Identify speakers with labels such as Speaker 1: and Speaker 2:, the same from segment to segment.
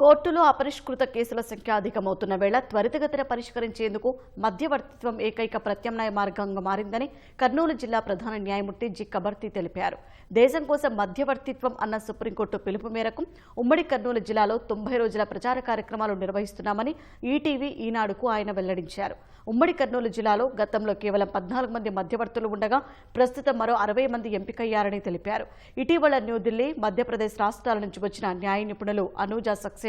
Speaker 1: కోర్టులో అపరిష్కృత కేసుల సంఖ్య అధికమవుతున్న వేళ త్వరితగతిన పరిష్కరించేందుకు మధ్యవర్తిత్వం ఏకైక ప్రత్యామ్నాయ మార్గంగా మారిందని కర్నూలు జిల్లా ప్రధాన న్యాయమూర్తి జి. కబర్తి తెలిపారు. దేశం కోసం మధ్యవర్తిత్వం అన్న సుప్రీంకోర్టు పిలుపు మేరకు ఉమ్మడి కర్నూలు జిల్లాలో తొంభై రోజుల ప్రచార కార్యక్రమాలు నిర్వహిస్తున్నామని ఈటీవీ ఈనాడుకు ఆయన వెల్లడించారు. ఉమ్మడి కర్నూలు జిల్లాలో గతంలో కేవలం పద్నాలుగు మంది మధ్యవర్తులు ఉండగా ప్రస్తుతం మరో అరవై మంది ఎంపికయ్యారని తెలిపారు. ఇటీవల న్యూఢిల్లీ మధ్యప్రదేశ్ రాష్ట్రాల నుంచి వచ్చిన న్యాయ నిపుణులు అనూజా సక్సేనా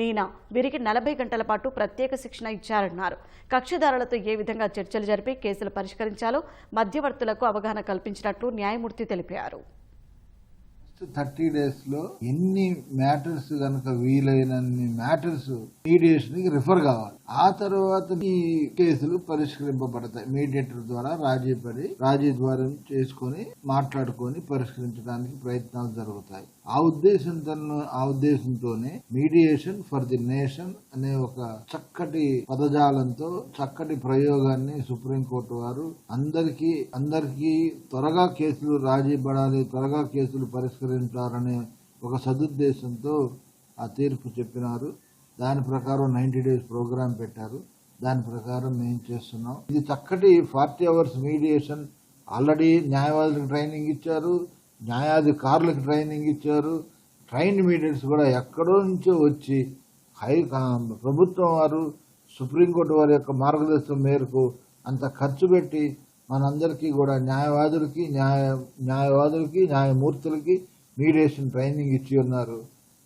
Speaker 1: నీనా వీరికి నలభై గంటల పాటు ప్రత్యేక శిక్షణ ఇచ్చారన్నారు. కక్షిదారులతో ఏ విధంగా చర్చలు జరిపి కేసులు పరిష్కరించాలో మధ్యవర్తులకు అవగాహన కల్పించినట్లు న్యాయమూర్తి తెలిపారు.
Speaker 2: థర్టీ డేస్లో ఎన్ని మ్యాటర్స్ కనుక వీలైనన్ని మ్యాటర్స్ మీడియేషన్కి రిఫర్ కావాలి. ఆ తర్వాత ఈ కేసులు పరిష్కరింపబడతాయి. మీడియేటర్ ద్వారా రాజీ పడి రాజీ ద్వారా చేసుకొని మాట్లాడుకొని పరిష్కరించడానికి ప్రయత్నాలు జరుగుతాయి. ఆ ఉద్దేశంతో ఆ ఉద్దేశంతోనే మీడియేషన్ ఫర్ ది నేషన్ అనే ఒక చక్కటి పదజాలంతో చక్కటి ప్రయోగాన్ని సుప్రీంకోర్టు వారు అందరికీ అందరికీ త్వరగా కేసులు రాజీ పడాలి త్వరగా కేసులు పరిష్కరించాలనే ఒక సదుద్దేశంతో ఆ తీర్పు చెప్పినారు. దాని ప్రకారం నైన్టీ డేస్ ప్రోగ్రాం పెట్టారు. దాని ప్రకారం మేము చేస్తున్నాం. ఇది చక్కటి ఫార్టీ అవర్స్ మీడియేషన్. ఆల్రెడీ న్యాయవాదులకు ట్రైనింగ్ ఇచ్చారు. న్యాయాధికారులకు ట్రైనింగ్ ఇచ్చారు. ట్రైన్ మీడియట్స్ కూడా ఎక్కడో నుంచో వచ్చి హై ప్రభుత్వం వారు సుప్రీంకోర్టు వారి యొక్క మార్గదర్శనం మేరకు అంత ఖర్చు పెట్టి మనందరికీ కూడా న్యాయవాదులకి న్యాయ న్యాయవాదులకి న్యాయమూర్తులకి మీడియేషన్ ట్రైనింగ్ ఇచ్చి ఉన్నారు.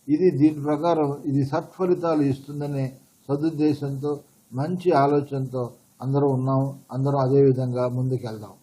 Speaker 2: ఇది దీని ప్రకారం ఇది సత్ఫలితాలు ఇస్తుందనే సదుద్దేశంతో మంచి ఆలోచనతో అందరూ ఉన్నాం. అందరం అదే విధంగా ముందుకెళ్దాం.